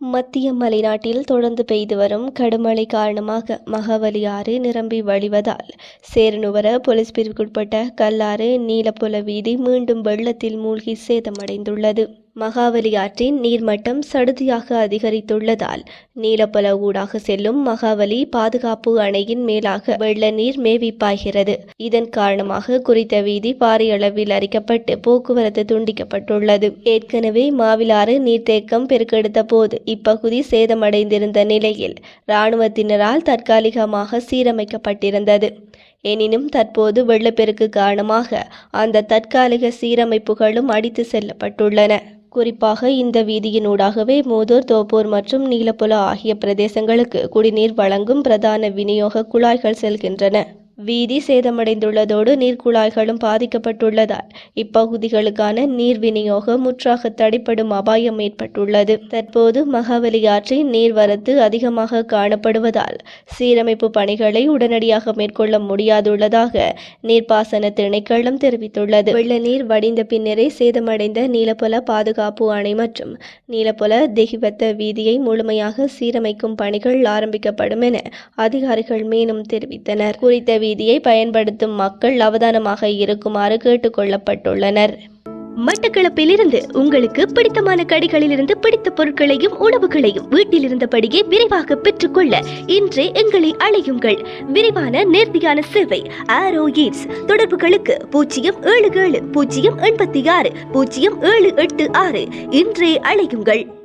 மத்திய மலைநாட்டில் தொடர்ந்து பெய்து வரும் கடுமழை காரணமாக மகவலி ஆறு நிரம்பி வழிவதால் சேரனுவர போலீஸ் பிரிவுக்குட்பட்ட கல்லாறு நீலப்புல வீதி மீண்டும் வெள்ளத்தில் மூழ்கி சேதமடைந்துள்ளது. மகாவலி ஆற்றின் நீர்மட்டம் சடுதியாக அதிகரித்துள்ளதால் நீலப்பல ஊடாக செல்லும் மகாவலி பாதுகாப்பு அணையின் மேலாக வெள்ள நீர் மேவி பாய்கிறது. இதன் காரணமாக குறித்த வீதி பாரிய அளவில் அரிக்கப்பட்டு போக்குவரத்து துண்டிக்கப்பட்டுள்ளது. ஏற்கனவே மாவிலாறு நீர்த்தேக்கம் பெருக்கெடுத்த போது இப்பகுதி சேதமடைந்திருந்த நிலையில் இராணுவத்தினரால் தற்காலிகமாக சீரமைக்கப்பட்டிருந்தது. எனினும் தற்போது வெள்ளப்பெருக்கு காரணமாக அந்த தற்காலிக சீரமைப்புகளும் அடித்து செல்லப்பட்டுள்ளன. குறிப்பாக இந்த வீதியினூடாகவே மூதூர் தோப்பூர் மற்றும் நீலப்புல ஆகிய பிரதேசங்களுக்கு குடிநீர் வழங்கும் பிரதான விநியோக குழாய்கள் செல்கின்றன. வீதி சேதமடைந்துள்ளதோடு நீர்க்குழாய்களும் பாதிக்கப்பட்டுள்ளதால் இப்பகுதிகளுக்கான நீர் விநியோகம் முற்றாக தடைப்படும் அபாயம் ஏற்பட்டுள்ளது. தற்போது மகாவலி ஆற்றின் நீர்வரத்து அதிகமாக காணப்படுவதால் சீரமைப்பு பணிகளை உடனடியாக மேற்கொள்ள முடியாதுள்ளதாக நீர்ப்பாசன திணைக்களம் தெரிவித்துள்ளது. வெள்ள நீர் வடிந்த பின்னரே சேதமடைந்த நீலப்புல பாதுகாப்பு அணை மற்றும் நீலப்புல தெஹிவத்த வீதியை முழுமையாக சீரமைக்கும் பணிகள் ஆரம்பிக்கப்படும் என அதிகாரிகள் மேலும் தெரிவித்தனர். குறித்த வீதியை பயன்படுத்தும் மக்கள் அவதானமாக இருக்குமாறு கேட்டுக்கொள்ளப்பட்டுள்ளனர். மட்டக்களப்பிலிருந்து உங்களுக்கு பிடித்தமான கடைகளிலிருந்து பிடித்த பொருட்களையும் உணவுகளையும் வீட்டில் இருந்தபடியே விரைவாக பெற்றுக்கொள்ள இன்றே எங்களை அழையுங்கள். விரைவான நேர்த்தியான சேவை ஆரோ ஈட்ஸ் தொடர்புகளுக்கு பூஜ்ஜியம் ஏழு ஏழு பூஜ்ஜியம் எண்பத்தி ஆறு பூஜ்ஜியம் ஏழு எட்டு ஆறு. இன்றே அழையுங்கள்.